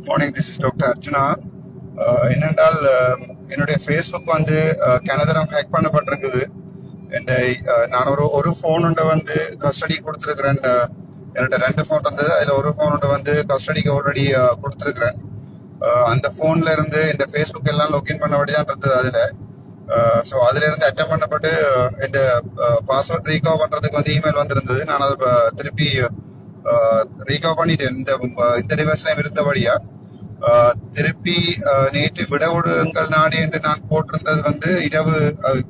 Good morning this is doctor Arjuna என்னென்றால் uh, என்னுடைய Facebook வந்து uh, கனதரம் ஹேக் பண்ணப்பட்டிருக்குது. அண்ட் uh, நான் ஒரு ஒரு ஃபோனுண்ட வந்து கஸ்டடி கொடுத்துருக்குறேன். என்னோட ரெண்டு ஃபோன் இருந்தது. அதில் ஒரு ஃபோனுண்ட வந்து கஸ்டடிக்கு ஆல்ரெடி கொடுத்துருக்குறேன். அந்த ஃபோன்ல இருந்து இந்த ஃபேஸ்புக் எல்லாம் லொகின் பண்ணபடி தான் இருந்தது அதில். ஸோ அதுல இருந்து அட்டம் பண்ணப்பட்டு இந்த பாஸ்வேர்ட் ரீகவர் பண்ணுறதுக்கு வந்து இமெயில் வந்திருந்தது. நான் அதை திருப்பி ரீகவர் பண்ணிட்டேன் இந்த இந்த டிவைஸ்ல இருந்தபடியா திருப்பி நேற்று விட விடுங்கள் நாடு என்று நான் போட்டிருந்தது வந்து இரவு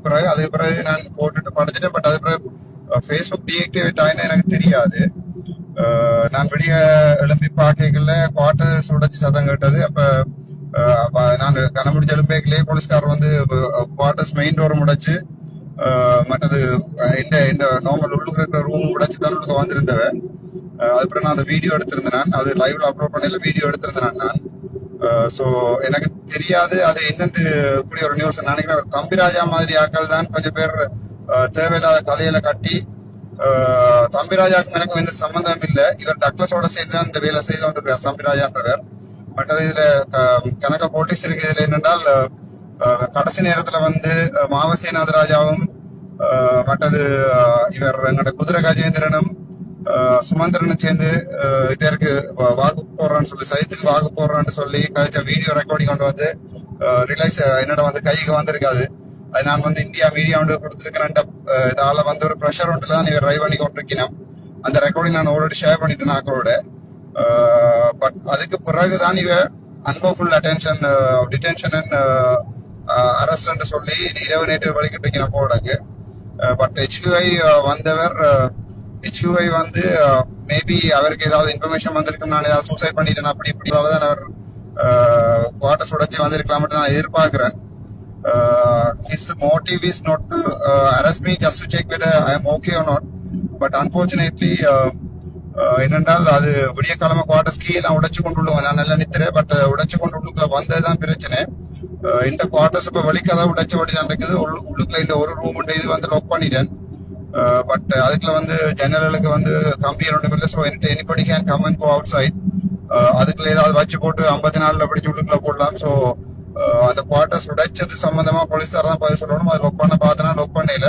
பிறகு அதுக்கு பிறகு நான் போட்டுட்டு படிச்சிட்டேன் பட் அது பிறகு ஃபேஸ்புக் டீஆக்டிவேட் ஆயினா எனக்கு தெரியாது நான் வெளிய எழும்பி பார்க்கல குவார்டர் உடைச்சு சதம் கேட்டது அப்ப நான் அப்ப நான் கனமுடிஞ்ச எழும்பேக்கிலே போலீஸ்காரர் வந்து குவார்டர்ஸ் மெயின் டோர் முடைச்சு மற்றது எந்த எந்த நார்மல் உள்ளுக்கு இருக்கிற ரூம் உடைச்சு தான் உள்ளுக்கு வந்திருந்தவ. அதுக்கப்புறம் நான் அந்த வீடியோ எடுத்திருந்தேன் நான். அது லைவ்ல அப்லோட் பண்ணல வீடியோ எடுத்திருந்தேன் நான் ஸோ எனக்கு தெரியாது அது என்னென்று கூடிய ஒரு நியூஸ் நினைக்கிறேன் தம்பிராஜா மாதிரி ஆட்கள் தான் கொஞ்சம் பேர் தேவையில்லாத கதையில கட்டி தம்பிராஜாக்கும் எனக்கும் எந்த சம்பந்தம் இல்லை. இவர் டக்ளஸோட சேர்ந்து தான் இந்த வேலை செய்து கொண்டிருக்கார் தம்பிராஜான்றவர் மற்றது இதுல கணக்க கனக போலீஸ் இருக்கு இதுல என்னென்றால் கடைசி நேரத்துல வந்து அஹ், நாதராஜாவும் மற்றது இவர் எங்களோட குதிரை கஜேந்திரனும் சுமந்திரனும் சேர்ந்து அஹ், பேருக்கு வாக்கு போடுறான்னு சொல்லி சைத்துக்கு வாக்கு போடுறான்னு சொல்லி கழிச்ச வீடியோ ரெக்கார்டிங் கொண்டு வந்து ரிலைஸ் என்னோட வந்து கைக்கு வந்திருக்காது. அது நான் வந்து இந்தியா மீடியா வந்து கொடுத்துருக்கிறேன். இதால வந்து ஒரு ப்ரெஷர் ஒன்று தான் இவர் ட்ரைவ் பண்ணி கொண்டிருக்கிறேன் அந்த ரெக்கார்டிங் நான் ஆல்ரெடி ஷேர் பண்ணிட்டேன் அக்களோட பட் அதுக்கு பிறகுதான் இவ unlawful attention detention and arrest சொல்லி இரவு நேற்று வழிகிட்டு இருக்கிற போடாக்கு பட் ஹெச்யூஐ வந்தவர் ஹெச்யூஐ வந்து மேபி அவருக்கு ஏதாவது இன்ஃபர்மேஷன் வந்திருக்கும் நான் ஏதாவது சூசைட் பண்ணிட்டேன் அப்படி இப்படி தான் அவர் குவார்டர்ஸ் உடச்சி வந்திருக்கலாம் நான் எதிர்பார்க்கிறேன். His motive is not to arrest me just to check with I am okay or not but unfortunately என்னென்றால் அது விடிய காலமா குவார்டர்ஸ் கீ எல்லாம் உடைச்சு கொண்டு நான் நல்லா நித்துறேன் பட் உடைச்சு கொண்டு உள்ளுக்குள்ள வந்ததுதான் பிரச்சனை. இந்த குவார்டர்ஸ் இப்ப வலிக்காத உடைச்சு ஓடிதான் இருக்குது. உள்ளுக்குள்ள இந்த ஒரு ரூம் உண்டு. இது வந்து லாக் பண்ணிட்டேன். பட் அதுக்குள்ள வந்து ஜன்னல்களுக்கு வந்து கம்பி ஒன்றும் இல்லை so anybody can come and go outside அதுக்குள்ள ஏதாவது வச்சு போட்டு ஐம்பத்தி நாலுல பிடிச்சி உள்ளுக்குள்ள போடலாம். ஸோ அந்த குவார்டர்ஸ் உடைச்சது சம்பந்தமா போலீஸார் தான் பதில் சொல்லணும் அது லொக் பண்ண பார்த்தனா லொக் பண்ணல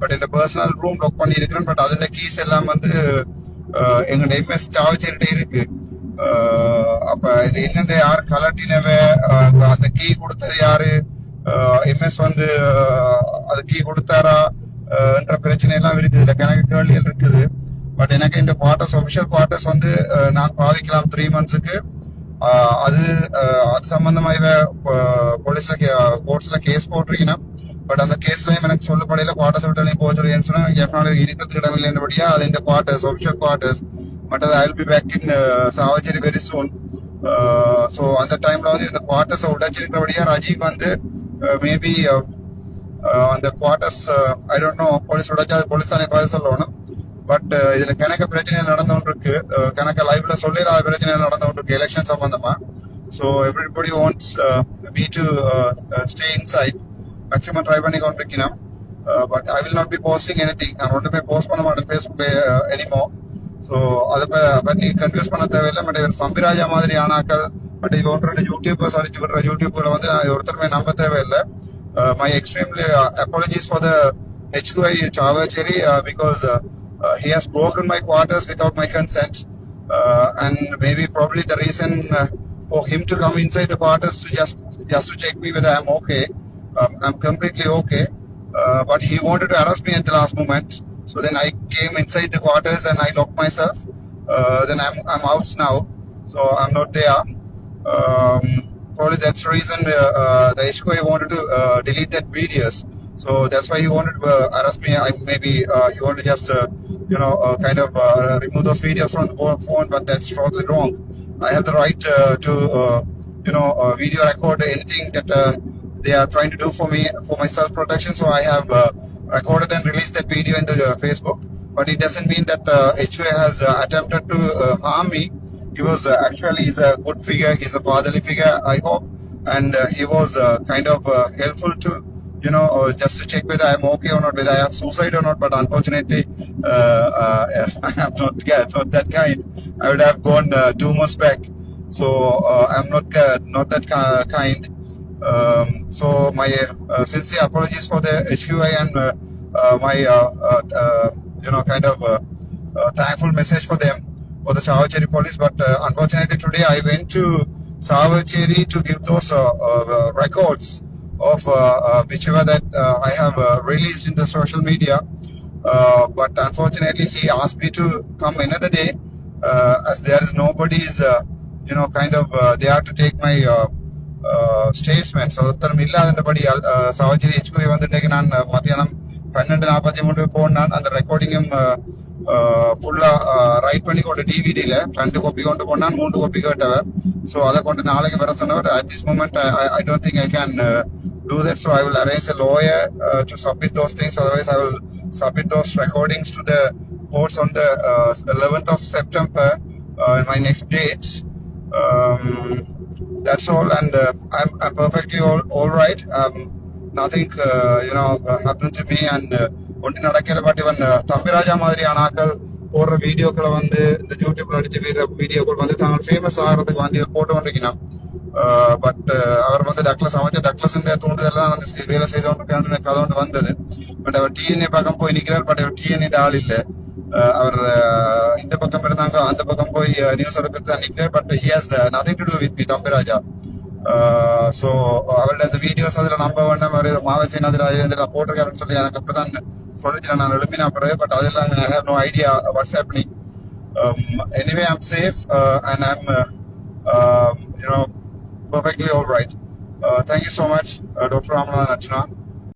பட் இந்த பர்சனல் ரூம் லொக் பண்ணி இருக்கிறேன் பட் அதுல கீஸ் எல்லாம் வந்து அஹ், எங்க எம்எஸ் சாவச்சிட்டு இருக்கு. அப்ப இது என்னென்ன யார் கலட்டினவ அந்த கீ கொடுத்தது யாரு? எம்எஸ் வந்து அது கீ கொடுத்தாரா? என்ற பிரச்சனை எல்லாம் இருக்குது. இதுல கணக்கு கேள்விகள் இருக்குது. பட் எனக்கு இந்த குவார்டர்ஸ் ஒபிஷியல் குவார்டர்ஸ் வந்து நான் பாவிக்கலாம் த்ரீ மந்த்ஸுக்கு அது அது சம்பந்தமா இவ போலீஸ்ல கோர்ட்ஸ்ல கேஸ் போட்டிருக்கீங்கன்னா பட் அந்த கேஸ்லயும் எனக்கு சொல்லப்படையில குவார்டர்ஸ் விட்டு போக சொல்லி சொன்னா எஃப்னால இருக்கிறதுக்கு இடமில்லைன்றபடியா அது இந்த குவார்டர்ஸ் ஒபிஷியல் குவார்டர்ஸ் பட் அது I be back in Chavacheri very soon so அந்த டைம்ல வந்து இந்த குவார்டர்ஸ் உடைச்சிருக்கிறபடியா ராஜீவ் வந்து uh, மேபி uh, uh, அந்த quarters I don't know police உடைச்சா அது போலீஸ் தானே பதில் சொல்லணும். பட் இதுல கணக்க பிரச்சனை நடந்து இருக்கு கணக்க லைவ்ல சொல்லிடாத பிரச்சனை நடந்து இருக்கு எலெக்ஷன் சம்பந்தமா so everybody wants me to stay inside maximum try பண்ணி கொண்டிருக்கணும் but I will not be posting anything நான் ஒன்றுமே போஸ்ட் பண்ண மாட்டேன் ஃபேஸ்புக்ல எனிமோ ஸோ அதை பற்றி கன்ஃபியூஸ் பண்ண தேவையில்லை பட் இவர் சம்பிராஜா மாதிரி ஆனாக்கள் பட் இவ ஒன்று ரெண்டு யூடியூபர்ஸ் அடிச்சு விடுற யூடியூப்ல வந்து நான் ஒருத்தருமே நம்ப தேவையில்லை my extremely apologies for the HQI Chavacheri uh, because uh, uh, he has broken my quarters without my consent. Uh, and maybe probably the reason uh, for him to come inside the quarters to just just to check me whether I'm okay. Um, I'm completely okay. Uh, but he wanted to arrest me at the last moment. So then I came inside the quarters and I locked myself. Uh, then I'm I'm out now. So I'm not there. Um, probably that's the reason uh, uh, the HQI wanted to uh, delete that videos. So that's why he wanted to uh, arrest me. I maybe uh, you want to just you know kind of remove those videos from the phone, but that's totally wrong. I have the right to you know video record anything that they are trying to do for me for my self protection. So I have uh, recorded and released that video in the uh, Facebook. But it doesn't mean that uh, HUA has uh, attempted to uh, harm me. He was uh, actually he's a good figure. He's a fatherly figure, I hope, and he was kind of helpful to you know just to check whether I'm okay or not, whether I have suicide or not. But unfortunately, I am not, yeah, not that kind. I would have gone two months back. So I'm not not that ki- kind. Um, so my uh, sincere apologies for the HQI and uh, uh, my you know kind of thankful message for them for the Savacheri police. But unfortunately today I went to Savacheri to give those records of uh, uh, whichever that I have released in the social media. Uh, but unfortunately, he asked me to come another day, uh, as there is nobody is, uh, you know, kind of uh, there to take my uh, uh, statements. So ஒருத்தரும் இல்லாதபடி சவாஜிரி ஹெச்குவை வந்துட்டு நான் uh, மத்தியானம் பன்னெண்டு நாற்பத்தி மூணு போனான் அந்த ரெக்கார்டிங்கும் ஃபுல்லா ரைட் பண்ணி கொண்டு டிவிடியில ரெண்டு கோப்பி கொண்டு போனான் மூன்று கோப்பி கேட்டவர். ஸோ அதை கொண்டு நாளைக்கு வர சொன்னவர் at this moment I don't think I can do that so I will arrange a lawyer to submit those things otherwise I will submit those recordings to the the courts on the uh, 11th of September uh, that's all, and uh, I'm, I'm perfectly all, all right. Um, nothing, uh, you know, uh, happened to me, and uh, ஒன்றும் நடக்கல but இவன் uh, Thambiraja மாதிரியான ஆக்கள் போடுற வீடியோக்களை வந்து இந்த யூடியூப்ல அடிச்சு வீடுற வீடியோக்கள் வந்து தாங்கள் ஃபேமஸ் ஆகிறதுக்கு வந்து போட்டு கொண்டிருக்கணும் பட் uh, அவர் வந்து டக்ளஸ் அமைச்சர் டக்ளஸ் தூண்டுதெல்லாம் வந்து செய்- வேலை செய்து கொண்டிருக்கான்னு கதை ஒன்று வந்தது. பட் அவர் டிஎன்ஏ பக்கம் போய் நிற்கிறார் பட் அவர் டிஎன்ஏ ஆள் இல்லை. அவர் இந்த பக்கம் இருந்தாங்க அந்த பக்கம் போய் நியூஸ் எடுக்கிறது தான் நிக்கிறேன். But he's nothing to do with me Thambiraja. So அவருடைய அந்த வீடியோஸ் அதுல நம்ப வேண்டாம் அவர் மாவசேன் அதுல போட்டிருக்காருன்னு சொல்லி எனக்கு அப்படிதான் சொல்லிச்சு நான் எழுப்பின பிறகு பட் அதெல்லாம் I have no idea what's happening anyway I'm safe and I'm and I'm, uh, um, you know, perfectly all right. Uh,